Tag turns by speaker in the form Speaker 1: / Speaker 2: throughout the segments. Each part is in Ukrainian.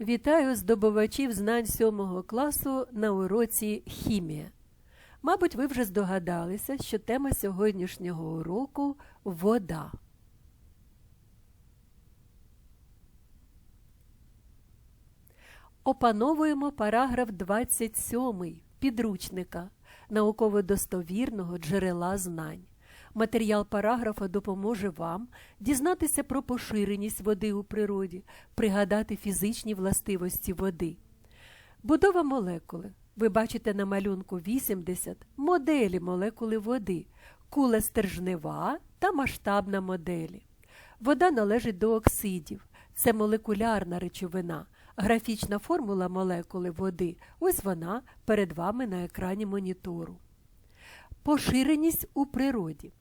Speaker 1: Вітаю здобувачів знань 7 класу на уроці Хімія. Мабуть, ви вже здогадалися, що тема сьогоднішнього уроку вода. Опановуємо параграф 27 підручника науково-достовірного джерела знань. Матеріал параграфа допоможе вам дізнатися про поширеність води у природі, пригадати фізичні властивості води. Будова молекули. Ви бачите на малюнку 80 моделі молекули води, кула стержнева та масштабна моделі. Вода належить до оксидів. Це молекулярна речовина. Графічна формула молекули води. Ось вона перед вами на екрані монітору. Поширеність у природі.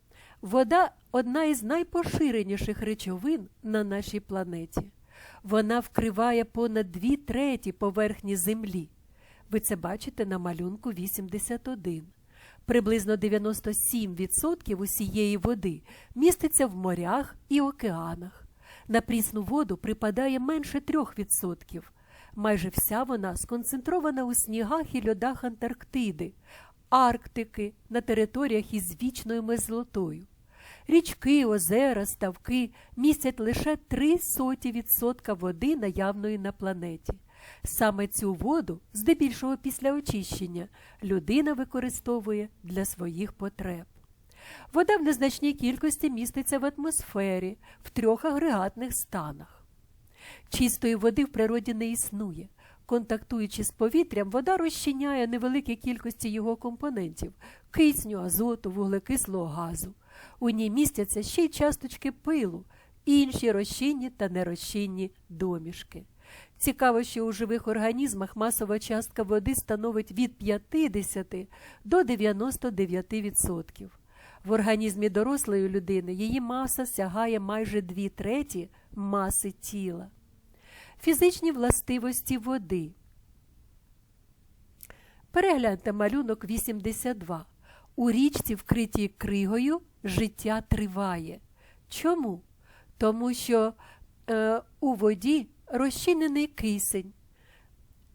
Speaker 1: Вода одна із найпоширеніших речовин на нашій планеті. Вона вкриває понад дві треті поверхні Землі. Ви це бачите на малюнку 81. Приблизно 97% усієї води міститься в морях і океанах. На прісну воду припадає менше 3%. Майже вся вона сконцентрована у снігах і льодах Антарктиди, Арктики на територіях із вічною мерзлотою. Річки, озера, ставки містять лише 0,03% води, наявної на планеті. Саме цю воду, здебільшого після очищення, людина використовує для своїх потреб. Вода в незначній кількості міститься в атмосфері в трьох агрегатних станах. Чистої води в природі не існує. Контактуючи з повітрям, вода розчиняє невеликі кількості його компонентів кисню, азоту, вуглекислого газу. У ній містяться ще й часточки пилу, інші розчинні та нерозчинні домішки. Цікаво, що у живих організмах масова частка води становить від 50 до 99%. В організмі дорослої людини її маса сягає майже 2 треті маси тіла. Фізичні властивості води. Перегляньте малюнок 82. У річці, вкритій кригою, життя триває. Чому? Тому що е, у воді розчинений кисень.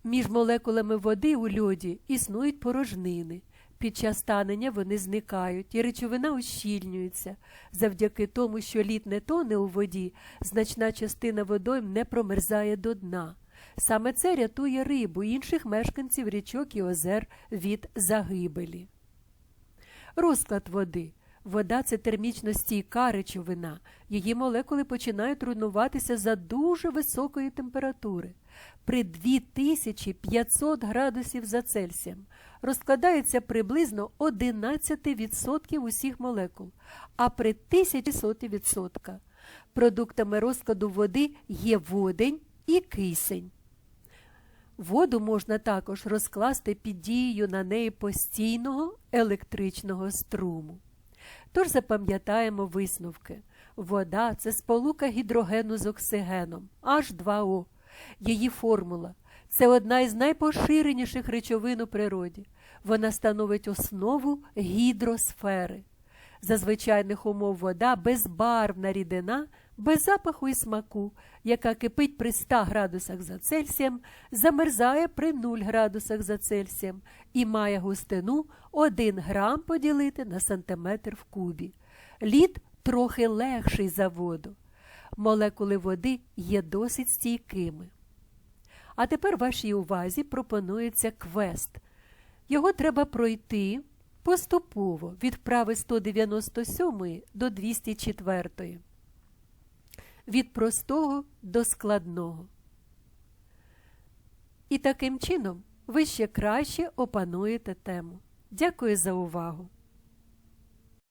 Speaker 1: Між молекулами води у льоді існують порожнини. Під час танення вони зникають, і речовина ущільнюється. Завдяки тому, що лід не тоне у воді, значна частина водойм не промерзає до дна. Саме це рятує рибу інших мешканців річок і озер від загибелі. Розклад води. Вода це термічно стійка речовина. Її молекули починають руйнуватися за дуже високої температури. При 2500 градусів за Цельсієм розкладається приблизно 11% усіх молекул, а при 1100% продуктами розкладу води є водень і кисень. Воду можна також розкласти під дією на неї постійного електричного струму. Тож запам'ятаємо висновки. Вода це сполука гідрогену з оксигеном H2O. Її формула це одна із найпоширеніших речовин у природі. Вона становить основу гідросфери. За звичайних умов вода безбарвна рідина, без запаху і смаку, яка кипить при 100 градусах за Цельсієм, замерзає при 0 градусах за Цельсієм і має густину 1 грам поділити на сантиметр в кубі. Лід трохи легший за воду. Молекули води є досить стійкими. А тепер вашій увазі пропонується квест. Його треба пройти поступово від вправи 197 до 204. Від простого до складного. І таким чином ви ще краще опануєте тему. Дякую за увагу!